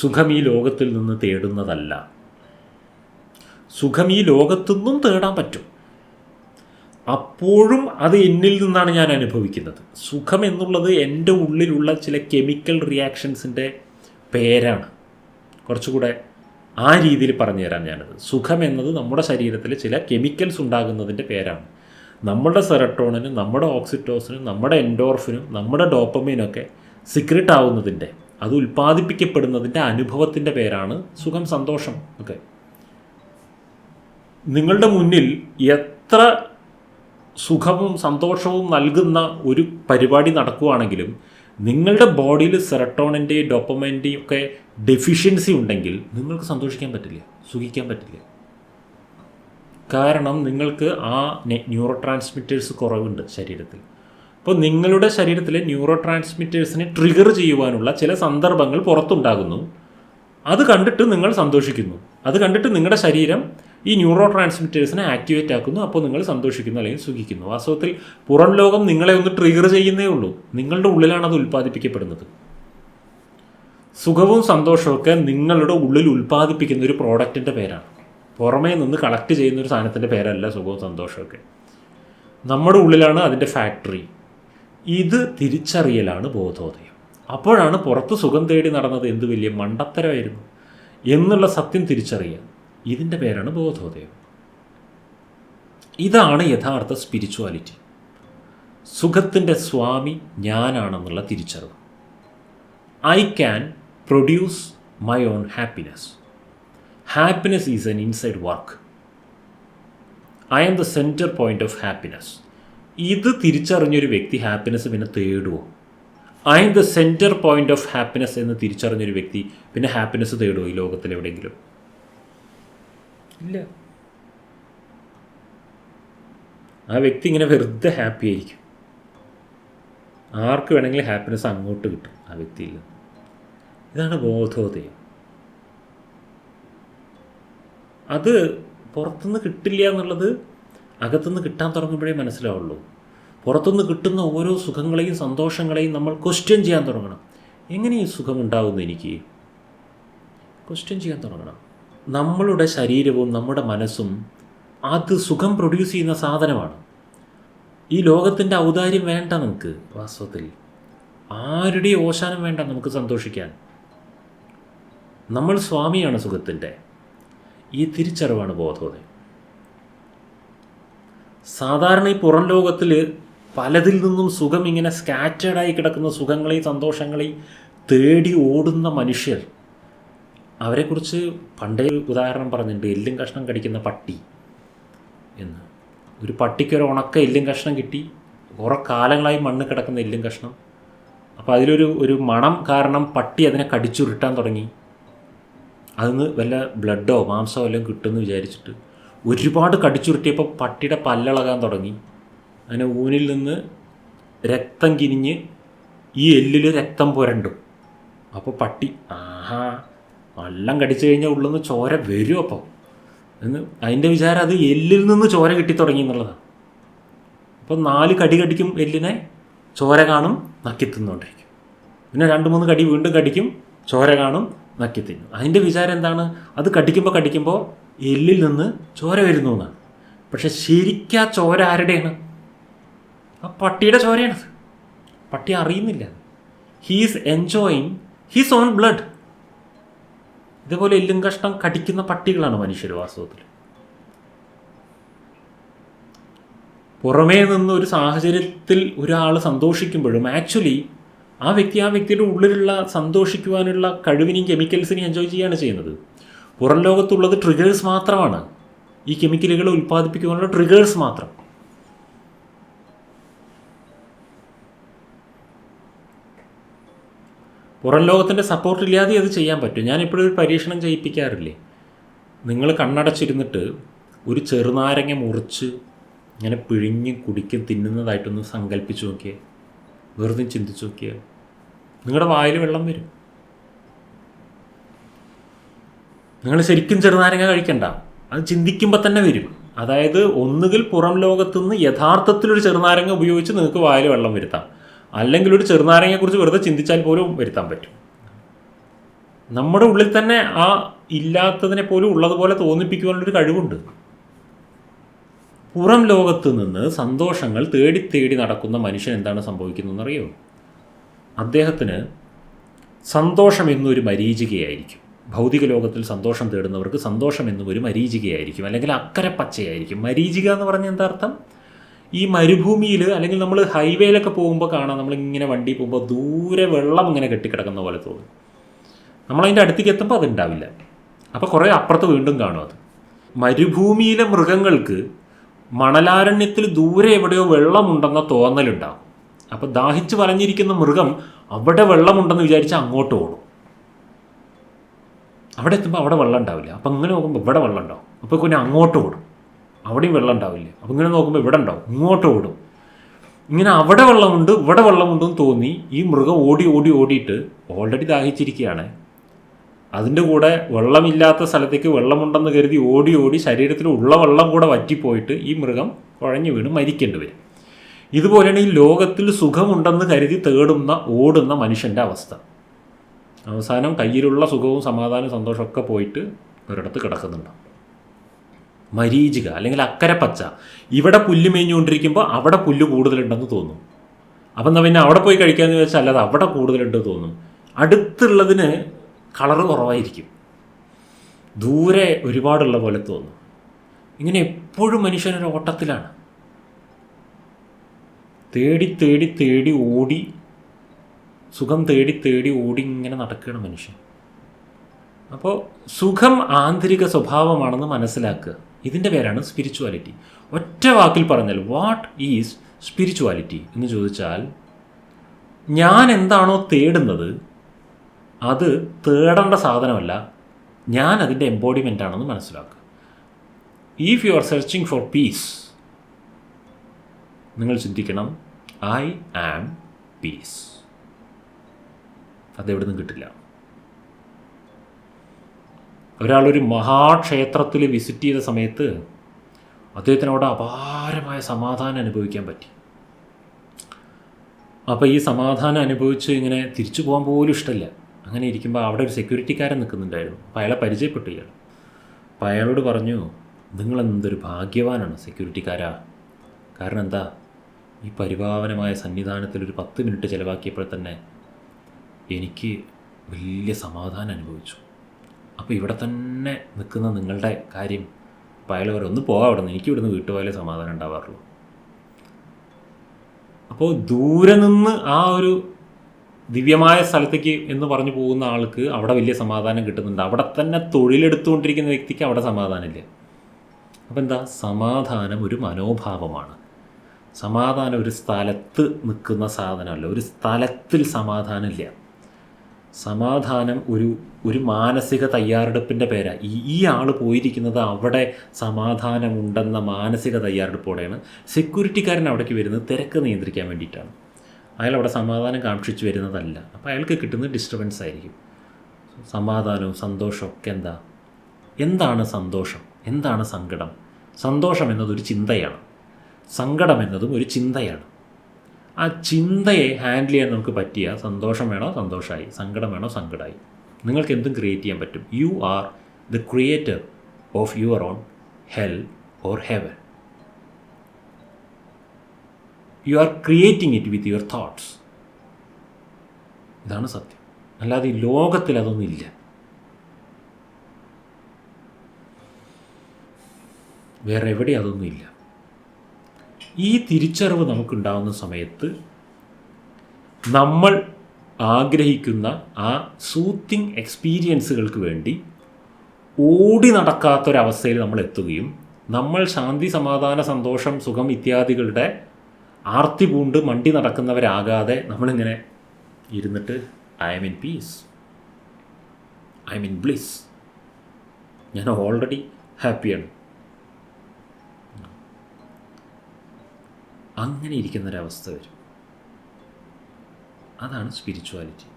സുഖം ഈ ലോകത്തിൽ നിന്ന് തേടുന്നതല്ല. സുഖം ഈ ലോകത്തുനിന്നും തേടാൻ പറ്റും. അപ്പോഴും അത് എന്നിൽ നിന്നാണ് ഞാൻ അനുഭവിക്കുന്നത്. സുഖം എന്നുള്ളത് എന്റെ ഉള്ളിലുള്ള ചില കെമിക്കൽ റിയാക്ഷൻസിന്റെ പേരാണ്. കുറച്ചുകൂടെ ആ രീതിയിൽ പറഞ്ഞു തരാം ഞാനത്. സുഖം എന്നത് നമ്മുടെ ശരീരത്തിൽ ചില കെമിക്കൽസ് ഉണ്ടാകുന്നതിന്റെ പേരാണ്. നമ്മുടെ സെറട്ടോണിനും നമ്മുടെ ഓക്സിറ്റോസിനും നമ്മുടെ എൻഡോർഫിനും നമ്മുടെ ഡോപ്പമീനൊക്കെ സിക്രറ്റ് ആവുന്നതിന്റെ അത് ഉൽപ്പാദിപ്പിക്കപ്പെടുന്നതിന്റെ അനുഭവത്തിന്റെ പേരാണ് സുഖം സന്തോഷം. ഒക്കെ നിങ്ങളുടെ മുന്നിൽ എത്ര സുഖവും സന്തോഷവും നൽകുന്ന ഒരു പരിപാടി നടക്കുകയാണെങ്കിലും നിങ്ങളുടെ ബോഡിയിൽ സെറട്ടോണിന്റെയും ഡോപ്പമൈന്റെയും ഒക്കെ ഡെഫിഷ്യൻസി ഉണ്ടെങ്കിൽ നിങ്ങൾക്ക് സന്തോഷിക്കാൻ പറ്റില്ല സുഖിക്കാൻ പറ്റില്ല. കാരണം നിങ്ങൾക്ക് ആ ന്യൂറോ ട്രാൻസ്മിറ്റേഴ്സ് കുറവുണ്ട് ശരീരത്തിൽ. അപ്പോൾ നിങ്ങളുടെ ശരീരത്തിലെ ന്യൂറോ ട്രാൻസ്മിറ്റേഴ്സിനെ ട്രിഗർ ചെയ്യുവാനുള്ള ചില സന്ദർഭങ്ങൾ പുറത്തുണ്ടാകുന്നു. അത് കണ്ടിട്ട് നിങ്ങൾ സന്തോഷിക്കുന്നു. അത് കണ്ടിട്ട് നിങ്ങളുടെ ശരീരം ഈ ന്യൂറോ ട്രാൻസ്മിറ്റേഴ്സിനെ ആക്ടിവേറ്റ് ആക്കുന്നു. അപ്പോൾ നിങ്ങൾ സന്തോഷിക്കുന്നു അല്ലെങ്കിൽ സുഖിക്കുന്നു. വാസ്തവത്തിൽ പുറം ലോകം നിങ്ങളെ ഒന്ന് ട്രിഗർ ചെയ്യുന്നേ ഉള്ളൂ. നിങ്ങളുടെ ഉള്ളിലാണ് അത് ഉൽപ്പാദിപ്പിക്കപ്പെടുന്നത്. സുഖവും സന്തോഷമൊക്കെ നിങ്ങളുടെ ഉള്ളിൽ ഉൽപ്പാദിപ്പിക്കുന്ന ഒരു പ്രോഡക്റ്റിന്റെ പേരാണ്. പുറമേ നിന്ന് കളക്ട് ചെയ്യുന്ന ഒരു സാധനത്തിന്റെ പേരല്ല സുഖവും സന്തോഷമൊക്കെ നമ്മുടെ ഉള്ളിലാണ് അതിന്റെ ഫാക്ടറി ഇത് തിരിച്ചറിയലാണ് ബോധോദയം. അപ്പോഴാണ് പുറത്ത് സുഖം തേടി നടന്നത് എന്ത് വലിയ മണ്ടത്തരമായിരുന്നു എന്നുള്ള സത്യം തിരിച്ചറിയുക ഇതിന്റെ പേരാണ് ബോധോദയം. ഇതാണ് യഥാർത്ഥ സ്പിരിച്വാലിറ്റി സുഖത്തിന്റെ സ്വാമി ഞാനാണെന്നുള്ള തിരിച്ചറിവ്. I can produce my own happiness happiness is an inside work I am the centre point of happiness ഇത് തിരിച്ചറിഞ്ഞൊരു വ്യക്തി ഹാപ്പിനെസ് പിന്നെ തേടുമോ I am the centre point of happiness എന്ന് തിരിച്ചറിഞ്ഞൊരു വ്യക്തി പിന്നെ ഹാപ്പിനെസ് തേടുമോ ഈ ലോകത്തിൽ എവിടെയെങ്കിലും ഇല്ല. ആ വ്യക്തി ഇങ്ങനെ വെറുതെ ഹാപ്പി ആയിരിക്കും. ആർക്ക് വേണമെങ്കിലും ഹാപ്പിനെസ് അങ്ങോട്ട് കിട്ടും ആ വ്യക്തിയിൽ ഇതാണ് ബോധോദയം. അത് പുറത്തുനിന്ന് കിട്ടില്ല എന്നുള്ളത് അകത്തുനിന്ന് കിട്ടാൻ തുടങ്ങുമ്പോഴേ മനസ്സിലാവുള്ളൂ. പുറത്തുനിന്ന് കിട്ടുന്ന ഓരോ സുഖങ്ങളെയും സന്തോഷങ്ങളെയും നമ്മൾ ക്വസ്റ്റ്യൻ ചെയ്യാൻ തുടങ്ങണം. എങ്ങനെ ഈ സുഖം ഉണ്ടാകുന്നു എനിക്ക്? ക്വസ്റ്റ്യൻ ചെയ്യാൻ തുടങ്ങണം. നമ്മളുടെ ശരീരവും നമ്മുടെ മനസ്സും അത് സുഖം പ്രൊഡ്യൂസ് ചെയ്യുന്ന സാധനമാണ്. ഈ ലോകത്തിന്റെ ഔദാര്യം വേണ്ട നമുക്ക് വാസ്തവത്തിൽ. ആരുടെയും ഓശാനം വേണ്ട നമുക്ക് സന്തോഷിക്കാൻ? നമ്മൾ സ്വാമിയാണ് സുഖത്തിന്റെ ഈ തിരിച്ചറിവാണ് ബോധോദയം. സാധാരണ ഈ പുറം ലോകത്തിൽ പലതിൽ നിന്നും സുഖം ഇങ്ങനെ സ്കാറ്റേഡായി കിടക്കുന്ന സുഖങ്ങളെയും സന്തോഷങ്ങളെയും തേടി ഓടുന്ന മനുഷ്യർ. അവരെക്കുറിച്ച് പണ്ടേ ഉദാഹരണം പറഞ്ഞിട്ടുണ്ട് എല്ലും കഷ്ണം കടിക്കുന്ന പട്ടി എന്ന്. ഒരു പട്ടിക്കൊരു ഉണക്ക എല്ലും കഷ്ണം കിട്ടി. കുറേ കാലങ്ങളായി മണ്ണ് കിടക്കുന്ന എല്ലും കഷ്ണം. അപ്പോൾ അതിലൊരു ഒരു മണം കാരണം പട്ടി അതിനെ കടിച്ചുരുട്ടാൻ തുടങ്ങി. അതിന് വല്ല ബ്ലഡോ മാംസമോ വല്ലതും കിട്ടുമെന്ന് വിചാരിച്ചിട്ട് ഒരുപാട് കടിച്ചുരുട്ടിയപ്പോൾ പട്ടിയുടെ പല്ലിളകാൻ തുടങ്ങി. അങ്ങനെ ഊനിൽ നിന്ന് രക്തം കിനിഞ്ഞ് ഈ എല്ലിൽ രക്തം പുരണ്ടു. അപ്പോൾ പട്ടി ആഹാ വള്ളം കടിച്ചു കഴിഞ്ഞാൽ ഉള്ളിൽ നിന്ന് ചോര വരും അപ്പോൾ എന്ന് അതിന്റെ വിചാരം അത് എല്ലിൽ നിന്ന് ചോര കിട്ടി തുടങ്ങി എന്നുള്ളതാണ് അപ്പോൾ നാല് കടി കടിക്കും എല്ലിനെ ചോര കാണും നക്കി തിന്നുകൊണ്ടിരിക്കും. പിന്നെ രണ്ട് മൂന്ന് കടി വീണ്ടും കടിക്കും ചോര കാണും നക്കി തിന്നും. അതിന്റെ വിചാരം എന്താണ്? അത് കടിക്കുമ്പോൾ കടിക്കുമ്പോൾ എല്ലിൽ നിന്ന് ചോര വരുന്നു എന്നാണ്. പക്ഷെ ശരിക്കാ ചോര ആരുടെയാണ്? ആ പട്ടിയുടെ ചോരയാണത് പട്ടി അറിയുന്നില്ല. He's enjoying he's own blood ഇതേപോലെ എല്ലും കഷ്ടം കടിക്കുന്ന പട്ടികളാണ് മനുഷ്യർ വാസ്തവത്തിൽ. പുറമേ നിന്ന് ഒരു സാഹചര്യത്തിൽ ഒരാൾ സന്തോഷിക്കുമ്പോഴും ആക്ച്വലി ആ വ്യക്തി ആ വ്യക്തിയുടെ ഉള്ളിലുള്ള സന്തോഷിക്കുവാനുള്ള കഴിവിനെയും കെമിക്കൽസിനെയും എൻജോയ് ചെയ്യുകയാണ് ചെയ്യുന്നത്. പുറം ലോകത്തുള്ളത് ട്രിഗേഴ്സ് മാത്രമാണ്. ഈ കെമിക്കലുകൾ ഉൽപ്പാദിപ്പിക്കുവാനുള്ള ട്രിഗേഴ്സ് മാത്രം. പുറം ലോകത്തിന്റെ സപ്പോർട്ട് ഇല്ലാതെ അത് ചെയ്യാൻ പറ്റും. ഞാൻ ഇപ്പോഴും ഒരു പരീക്ഷണം ചെയ്യിപ്പിക്കാറില്ലേ? നിങ്ങൾ കണ്ണടച്ചിരുന്നിട്ട് ഒരു ചെറുനാരങ്ങ മുറിച്ച് ഇങ്ങനെ പിഴിഞ്ഞ് കുടിക്കും തിന്നുന്നതായിട്ടൊന്ന് സങ്കല്പിച്ച് നോക്കിയേ. വെറുതെ ചിന്തിച്ച് നോക്കിയേ. നിങ്ങളുടെ വായിൽ വെള്ളം വരും. നിങ്ങൾ ശരിക്കും ചെറുനാരങ്ങ കഴിക്കണ്ട. അത് ചിന്തിക്കുമ്പോൾ തന്നെ വരും. അതായത് ഒന്നുകിൽ പുറം ലോകത്തുനിന്ന് യഥാർത്ഥത്തിലൊരു ചെറുനാരങ്ങ ഉപയോഗിച്ച് നിങ്ങൾക്ക് വായിൽ വെള്ളം വരുത്താം. അല്ലെങ്കിൽ ഒരു ചെറുനാരങ്ങയെക്കുറിച്ച് വെറുതെ ചിന്തിച്ചാൽ പോലും വരുത്താൻ പറ്റും. നമ്മുടെ ഉള്ളിൽ തന്നെ ആ ഇല്ലാത്തതിനെ പോലും ഉള്ളതുപോലെ തോന്നിപ്പിക്കുവാനുള്ളൊരു കഴിവുണ്ട്. പുറം ലോകത്ത് നിന്ന് സന്തോഷങ്ങൾ തേടി തേടി നടക്കുന്ന മനുഷ്യൻ എന്താണ് സംഭവിക്കുന്നതെന്നറിയോ? അദ്ദേഹത്തിന് സന്തോഷം എന്നൊരു മരീചികയായിരിക്കും. ഭൗതിക ലോകത്തിൽ സന്തോഷം തേടുന്നവർക്ക് സന്തോഷം എന്നും ഒരു മരീചികയായിരിക്കും. അല്ലെങ്കിൽ അക്കരെ പച്ചയായിരിക്കും. മരീചിക എന്ന് പറഞ്ഞ എന്താ അർത്ഥം? ഈ മരുഭൂമിയിൽ അല്ലെങ്കിൽ നമ്മൾ ഹൈവേയിലൊക്കെ പോകുമ്പോൾ കാണാം നമ്മളിങ്ങനെ വണ്ടി പോകുമ്പോൾ ദൂരെ വെള്ളം ഇങ്ങനെ കെട്ടിക്കിടക്കുന്ന പോലെ തോന്നും. നമ്മളതിന്റെ അടുത്തേക്ക് എത്തുമ്പോൾ അതുണ്ടാവില്ല. അപ്പോൾ കുറേ അപ്പുറത്ത് വീണ്ടും കാണും അത്. മരുഭൂമിയിലെ മൃഗങ്ങൾക്ക് മണലാരണ്യത്തിൽ ദൂരെ എവിടെയോ വെള്ളമുണ്ടെന്ന തോന്നലുണ്ടാകും അപ്പോൾ ദാഹിച്ച് വലഞ്ഞിരിക്കുന്ന മൃഗം അവിടെ വെള്ളമുണ്ടെന്ന് വിചാരിച്ച് അങ്ങോട്ട് ഓടും. അവിടെ എത്തുമ്പോൾ അവിടെ വെള്ളം ഉണ്ടാവില്ല. അപ്പം ഇങ്ങനെ നോക്കുമ്പോൾ ഇവിടെ വെള്ളം ഉണ്ടാവും. അപ്പോൾ പിന്നെ അങ്ങോട്ട് ഓടും. അവിടെയും വെള്ളം ഉണ്ടാവില്ല. അപ്പം ഇങ്ങനെ നോക്കുമ്പോൾ ഇവിടെ ഉണ്ടാവും. ഇങ്ങോട്ട് ഓടും. ഇങ്ങനെ അവിടെ വെള്ളമുണ്ട് ഇവിടെ വെള്ളമുണ്ടെന്ന് തോന്നി ഈ മൃഗം ഓടി ഓടി ഓടിയിട്ട് ഓൾറെഡി ദാഹിച്ചിരിക്കുകയാണ്. അതിന്റെ കൂടെ വെള്ളമില്ലാത്ത സ്ഥലത്തേക്ക് വെള്ളമുണ്ടെന്ന് കരുതി ഓടി ഓടി ശരീരത്തിൽ ഉള്ള വെള്ളം കൂടെ വറ്റിപ്പോയിട്ട് ഈ മൃഗം കുഴഞ്ഞു വീണ് മരിക്കേണ്ടി വരും. ഇതുപോലെയാണ് ഈ ലോകത്തിൽ സുഖമുണ്ടെന്ന് കരുതി തേടുന്ന ഓടുന്ന മനുഷ്യന്റെ അവസ്ഥ. അവസാനം കയ്യിലുള്ള സുഖവും സമാധാനവും സന്തോഷമൊക്കെ പോയിട്ട് ഒരിടത്ത് കിടക്കുന്നുണ്ട്. മരീചിക അല്ലെങ്കിൽ അക്കരപ്പച്ച. ഇവിടെ പുല്ല് മേഞ്ഞുകൊണ്ടിരിക്കുമ്പോൾ അവിടെ പുല്ല് കൂടുതലുണ്ടെന്ന് തോന്നും. അപ്പം എന്നാൽ പിന്നെ അവിടെ പോയി കഴിക്കാമെന്ന് വെച്ചാൽ അല്ലാതെ അവിടെ കൂടുതലുണ്ട് തോന്നും. അടുത്തുള്ളതിന് കളറ് കുറവായിരിക്കും. ദൂരെ ഒരുപാടുള്ള പോലെ തോന്നും. ഇങ്ങനെ എപ്പോഴും മനുഷ്യനൊരു ഓട്ടത്തിലാണ്. തേടി തേടി തേടി ഓടി സുഖം തേടി തേടി ഓടി ഇങ്ങനെ നടക്കുകയാണ് മനുഷ്യൻ. അപ്പോൾ സുഖം ആന്തരിക സ്വഭാവമാണെന്ന് മനസ്സിലാക്കുക. ഇതിന്റെ പേരാണ് സ്പിരിച്വാലിറ്റി ഒറ്റ വാക്കിൽ പറഞ്ഞാൽ വാട്ട് ഈസ് സ്പിരിച്വാലിറ്റി എന്ന് ചോദിച്ചാൽ ഞാൻ എന്താണോ തേടുന്നത് അത് തേടേണ്ട സാധനമല്ല. ഞാൻ അതിന്റെ എംബോഡിമെന്റ് ആണെന്ന് മനസ്സിലാക്കുക. If you are searching for peace നിങ്ങൾ ചിന്തിക്കണം ഐ ആം പീസ് അതെവിടെ നിന്നും കിട്ടില്ല. ഒരാളൊരു മഹാക്ഷേത്രത്തിൽ വിസിറ്റ് ചെയ്ത സമയത്ത് അദ്ദേഹത്തിന് അവിടെ അപാരമായ സമാധാനം അനുഭവിക്കാൻ പറ്റി. അപ്പോൾ ഈ സമാധാനം അനുഭവിച്ച് ഇങ്ങനെ തിരിച്ചു പോകാൻ പോലും ഇഷ്ടമല്ല അങ്ങനെ ഇരിക്കുമ്പോൾ അവിടെ ഒരു സെക്യൂരിറ്റിക്കാരൻ നിൽക്കുന്നുണ്ടായിരുന്നു. അപ്പോൾ അയാളെ പരിചയപ്പെട്ടു ഇയാൾ അപ്പോൾ അയാളോട് പറഞ്ഞു നിങ്ങൾ എന്തൊരു ഭാഗ്യവാനാണ് സെക്യൂരിറ്റിക്കാരാ കാരണം എന്താ? ഈ പരിഭാവനമായ സന്നിധാനത്തിൽ ഒരു പത്ത് മിനിറ്റ് ചിലവാക്കിയപ്പോൾ തന്നെ എനിക്ക് വലിയ സമാധാനം അനുഭവിച്ചു. അപ്പോൾ ഇവിടെ തന്നെ നിൽക്കുന്ന നിങ്ങളുടെ കാര്യം അപ്പോൾ വരെ ഒന്ന് പോകാം അവിടെ നിന്ന് എനിക്ക് ഇവിടുന്ന് വീട്ടുപോയാലേ സമാധാനം ഉണ്ടാവാറുള്ളൂ. അപ്പോൾ ദൂരെ നിന്ന് ആ ഒരു ദിവ്യമായ സ്ഥലത്തേക്ക് എന്ന് പറഞ്ഞു പോകുന്ന ആൾക്ക് അവിടെ വലിയ സമാധാനം കിട്ടുന്നുണ്ട്. അവിടെ തന്നെ തൊഴിലെടുത്തുകൊണ്ടിരിക്കുന്ന വ്യക്തിക്ക് അവിടെ സമാധാനമില്ല. അപ്പോൾ എന്താ? സമാധാനം ഒരു മനോഭാവമാണ്. സമാധാനം ഒരു സ്ഥലത്ത് നിൽക്കുന്ന സാധനമല്ല. ഒരു സ്ഥലത്തിൽ സമാധാനമില്ല. സമാധാനം ഒരു ഒരു മാനസിക തയ്യാറെടുപ്പിന്റെ പേരാണ് ഈ ഈ ആൾ പോയിരിക്കുന്നത് അവിടെ സമാധാനമുണ്ടെന്ന മാനസിക തയ്യാറെടുപ്പോടെയാണ്. സെക്യൂരിറ്റിക്കാരൻ അവിടേക്ക് വരുന്നത് തിരക്ക് നിയന്ത്രിക്കാൻ വേണ്ടിയിട്ടാണ്. അയാൾ അവിടെ സമാധാനം കാക്ഷിച്ച് വരുന്നതല്ല. അപ്പോൾ അയാൾക്ക് കിട്ടുന്നത് ഡിസ്റ്റർബൻസ് ആയിരിക്കും. സമാധാനവും സന്തോഷവും ഒക്കെ എന്താ? എന്താണ് സന്തോഷം? എന്താണ് സങ്കടം? സന്തോഷം എന്നതൊരു ചിന്തയാണ്. സങ്കടം എന്നതും ഒരു ചിന്തയാണ്. ആ ചിന്തയെ ഹാൻഡിൽ ചെയ്യാൻ നമുക്ക് പറ്റിയ സന്തോഷം വേണോ സന്തോഷമായി സങ്കടം വേണോ സങ്കടമായി നിങ്ങൾക്ക് എന്തും ക്രിയേറ്റ് ചെയ്യാൻ പറ്റും. You are the creator of your own hell or heaven you are creating it with your thoughts ഇതാണ് സത്യം. അല്ലാതെ ഈ ലോകത്തിൽ അതൊന്നും ഇല്ല. വേറെ എവിടെ അതൊന്നും ഇല്ല. ഈ തിരിച്ചറിവ് നമുക്കുണ്ടാകുന്ന സമയത്ത് നമ്മൾ ആഗ്രഹിക്കുന്ന ആ സൂത്തിങ് എക്സ്പീരിയൻസുകൾക്ക് വേണ്ടി ഓടി നടക്കാത്തൊരവസ്ഥയിൽ നമ്മൾ എത്തുകയും നമ്മൾ ശാന്തി സമാധാന സന്തോഷം സുഖം ഇത്യാദികളുടെ ആർത്തി പൂണ്ട് മണ്ടി നടക്കുന്നവരാകാതെ നമ്മളിങ്ങനെ ഇരുന്നിട്ട് I am in peace I am in bliss ഞാൻ ഓൾറെഡി ഹാപ്പിയാണ് അങ്ങനെ ഇരിക്കുന്നൊരവസ്ഥ വരും. അതാണ് സ്പിരിച്വാലിറ്റി